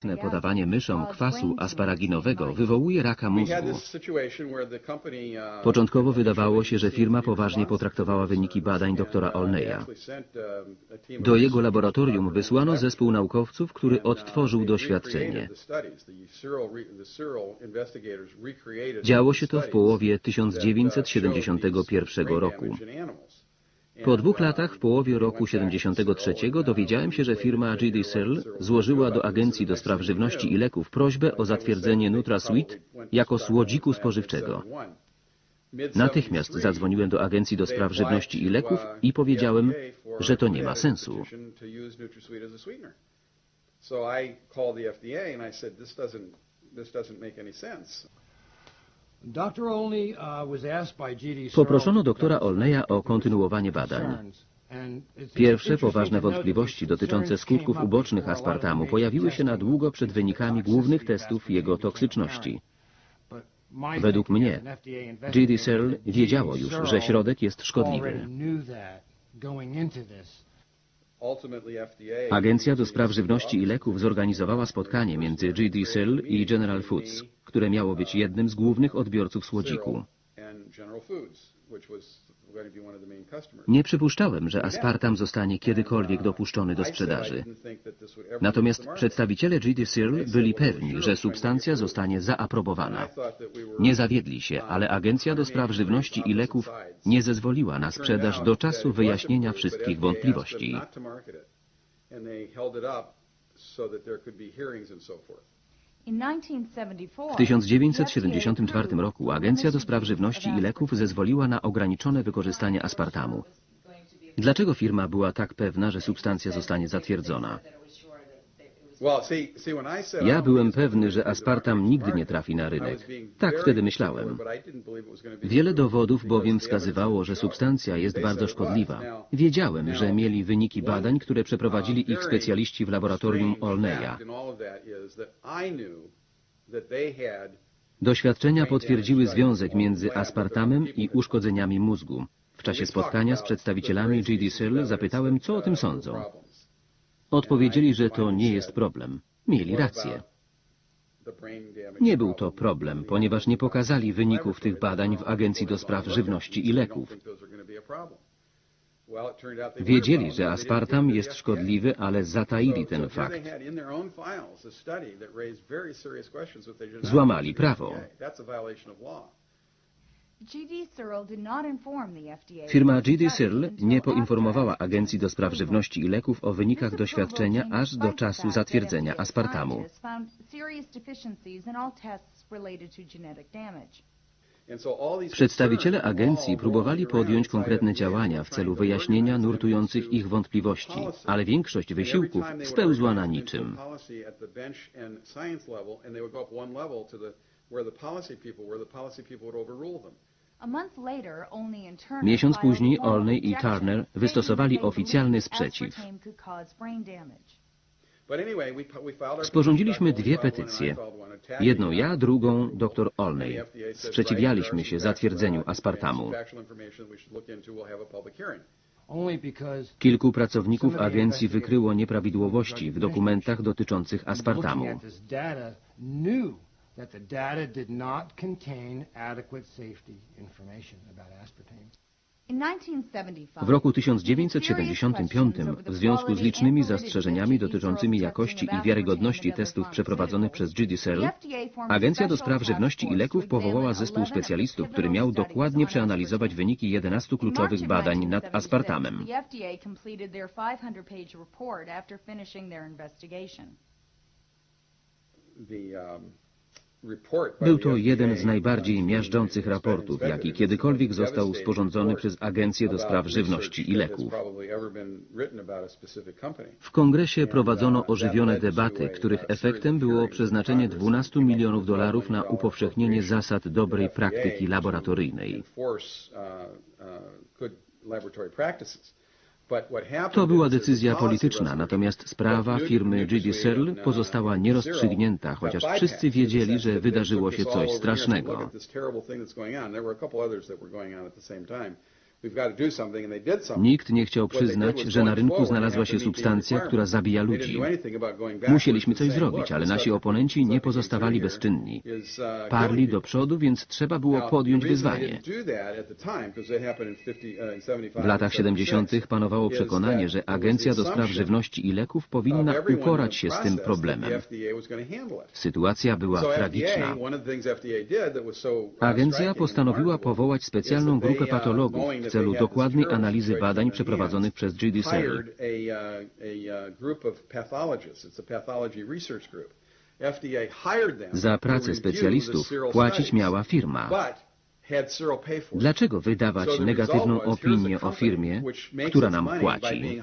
Podawanie myszom kwasu asparaginowego wywołuje raka mózgu. Początkowo wydawało się, że firma poważnie potraktowała wyniki badań doktora Olneya. Do jego laboratorium wysłano zespół naukowców, który odtworzył doświadczenie. Działo się to w połowie 1971 roku. Po dwóch latach, w połowie roku 73, dowiedziałem się, że firma GD Searle złożyła do Agencji do Spraw Żywności i Leków prośbę o zatwierdzenie NutraSweet jako słodziku spożywczego. Natychmiast zadzwoniłem do Agencji do Spraw Żywności i Leków i powiedziałem, że to nie ma sensu. So I called the FDA and I said, this doesn't, this doesn't make any sense. Dr. Olney uh, was asked by G.D. Poproszono doktora Olneya o kontynuowanie badań. Pierwsze poważne wątpliwości dotyczące skutków ubocznych aspartamu pojawiły się na długo przed wynikami głównych testów jego toksyczności. Według mnie G.D. Searle wiedziało już, że środek jest szkodliwy. Agencja do Spraw Żywności i Leków zorganizowała spotkanie między G.D. Searle i General Foods, które miało być jednym z głównych odbiorców słodziku. Nie przypuszczałem, że aspartam zostanie kiedykolwiek dopuszczony do sprzedaży. Natomiast przedstawiciele GD Searle byli pewni, że substancja zostanie zaaprobowana. Nie zawiedli się, ale Agencja do Spraw Żywności i Leków nie zezwoliła na sprzedaż do czasu wyjaśnienia wszystkich wątpliwości. W 1974 roku Agencja do Spraw Żywności i Leków zezwoliła na ograniczone wykorzystanie aspartamu. Dlaczego firma była tak pewna, że substancja zostanie zatwierdzona? Ja byłem pewny, że aspartam nigdy nie trafi na rynek. Tak wtedy myślałem. Wiele dowodów bowiem wskazywało, że substancja jest bardzo szkodliwa. Wiedziałem, że mieli wyniki badań, które przeprowadzili ich specjaliści w laboratorium Olneya. Doświadczenia potwierdziły związek między aspartamem i uszkodzeniami mózgu. W czasie spotkania z przedstawicielami GD zapytałem, co o tym sądzą. Odpowiedzieli, że to nie jest problem. Mieli rację. Nie był to problem, ponieważ nie pokazali wyników tych badań w Agencji do Spraw Żywności i Leków. Wiedzieli, że aspartam jest szkodliwy, ale zataili ten fakt. Złamali prawo. Firma GD Searle nie poinformowała Agencji do Spraw Żywności i Leków o wynikach doświadczenia aż do czasu zatwierdzenia aspartamu. Przedstawiciele agencji próbowali podjąć konkretne działania w celu wyjaśnienia nurtujących ich wątpliwości, ale większość wysiłków spełzła na niczym. Miesiąc później Olney i Turner wystosowali oficjalny sprzeciw. Sporządziliśmy dwie petycje. Jedną ja, drugą dr Olney. Sprzeciwialiśmy się zatwierdzeniu aspartamu. Kilku pracowników agencji wykryło nieprawidłowości w dokumentach dotyczących aspartamu. That the data did not contain adequate safety information about aspartame. W roku 1975, w związku z licznymi zastrzeżeniami dotyczącymi jakości i wiarygodności testów przeprowadzonych przez GDCL, Agencja do Spraw Żywności i Leków powołała zespół specjalistów, który miał dokładnie przeanalizować wyniki 11 kluczowych badań nad aspartamem. Był to jeden z najbardziej miażdżących raportów, jaki kiedykolwiek został sporządzony przez Agencję do Spraw Żywności i Leków. W kongresie prowadzono ożywione debaty, których efektem było przeznaczenie 12 milionów dolarów na upowszechnienie zasad dobrej praktyki laboratoryjnej. To była decyzja polityczna, natomiast sprawa firmy GD Searle pozostała nierozstrzygnięta, chociaż wszyscy wiedzieli, że wydarzyło się coś strasznego. Nikt nie chciał przyznać, że na rynku znalazła się substancja, która zabija ludzi. Musieliśmy coś zrobić, ale nasi oponenci nie pozostawali bezczynni. Parli do przodu, więc trzeba było podjąć wyzwanie. W latach 70. panowało przekonanie, że Agencja do Spraw Żywności i Leków powinna uporać się z tym problemem. Sytuacja była tragiczna. Agencja postanowiła powołać specjalną grupę patologów celu dokładnej analizy badań przeprowadzonych przez G.D. Searle. Za pracę specjalistów płacić miała firma. Dlaczego wydawać negatywną opinię o firmie, która nam płaci?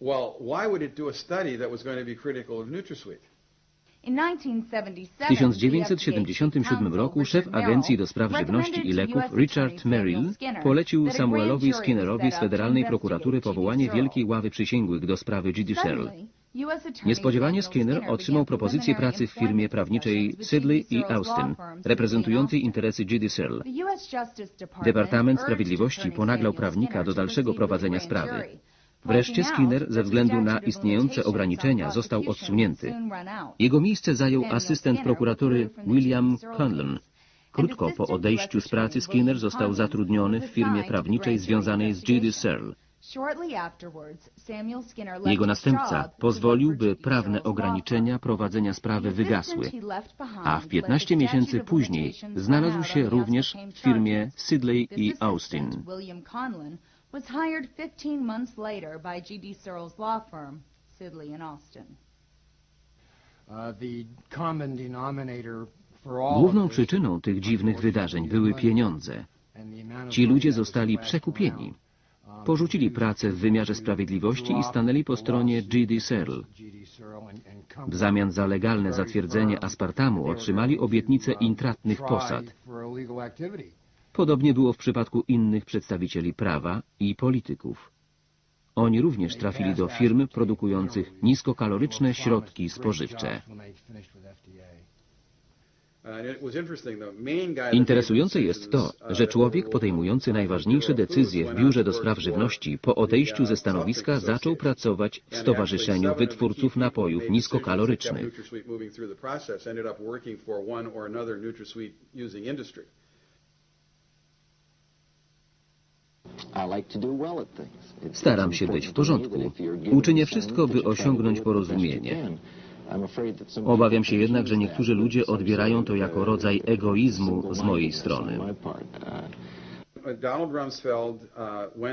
Well, why would it do a study that was going to be critical of NutraSweet? W 1977 roku szef Agencji do Spraw Żywności i Leków Richard Merrill polecił Samuelowi Skinnerowi z Federalnej Prokuratury powołanie Wielkiej Ławy Przysięgłych do sprawy. Searle. Niespodziewanie Skinner otrzymał propozycję pracy w firmie prawniczej Sidley i Austin, reprezentującej interesy G.D. Searle. Departament Sprawiedliwości ponaglał prawnika do dalszego prowadzenia sprawy. Wreszcie Skinner ze względu na istniejące ograniczenia został odsunięty. Jego miejsce zajął asystent prokuratury William Conlon. Krótko po odejściu z pracy Skinner został zatrudniony w firmie prawniczej związanej z G.D. Searle. Jego następca pozwolił, by prawne ograniczenia prowadzenia sprawy wygasły, a w 15 miesięcy później znalazł się również w firmie Sidley i Austin. Was hired 15 months later by G.D. Searle's law firm, Sidley and Austin. Uh, the common denominator for all Główną przyczyną tych dziwnych wydarzeń były pieniądze. Ci ludzie zostali przekupieni. around, Porzucili pracę w wymiarze sprawiedliwości i stanęli po stronie G.D. Searle. W zamian za legalne zatwierdzenie aspartamu otrzymali obietnicę intratnych posad. Podobnie było w przypadku innych przedstawicieli prawa i polityków. Oni również trafili do firm produkujących niskokaloryczne środki spożywcze. Interesujące jest to, że człowiek podejmujący najważniejsze decyzje w Biurze do Spraw Żywności po odejściu ze stanowiska zaczął pracować w Stowarzyszeniu Wytwórców Napojów Niskokalorycznych. Staram się być w porządku. Uczynię wszystko, by osiągnąć porozumienie. Obawiam się jednak, że niektórzy ludzie odbierają to jako rodzaj egoizmu z mojej strony.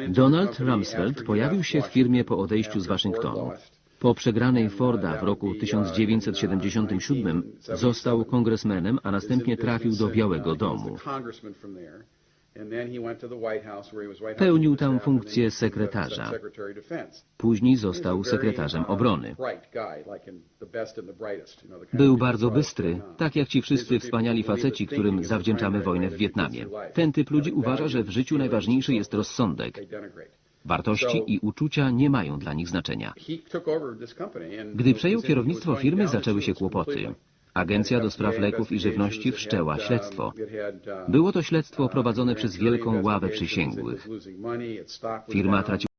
Donald Rumsfeld pojawił się w firmie po odejściu z Waszyngtonu. Po przegranej Forda w roku 1977 został kongresmenem, a następnie trafił do Białego Domu. Pełnił tam funkcję sekretarza. Później został sekretarzem obrony. Był bardzo bystry, tak jak ci wszyscy wspaniali faceci, którym zawdzięczamy wojnę w Wietnamie. Ten typ ludzi uważa, że w życiu najważniejszy jest rozsądek. Wartości i uczucia nie mają dla nich znaczenia. Gdy przejął kierownictwo firmy, zaczęły się kłopoty. Agencja do Spraw Leków i Żywności wszczęła śledztwo. Było to śledztwo prowadzone przez Wielką Ławę Przysięgłych. Firma traciła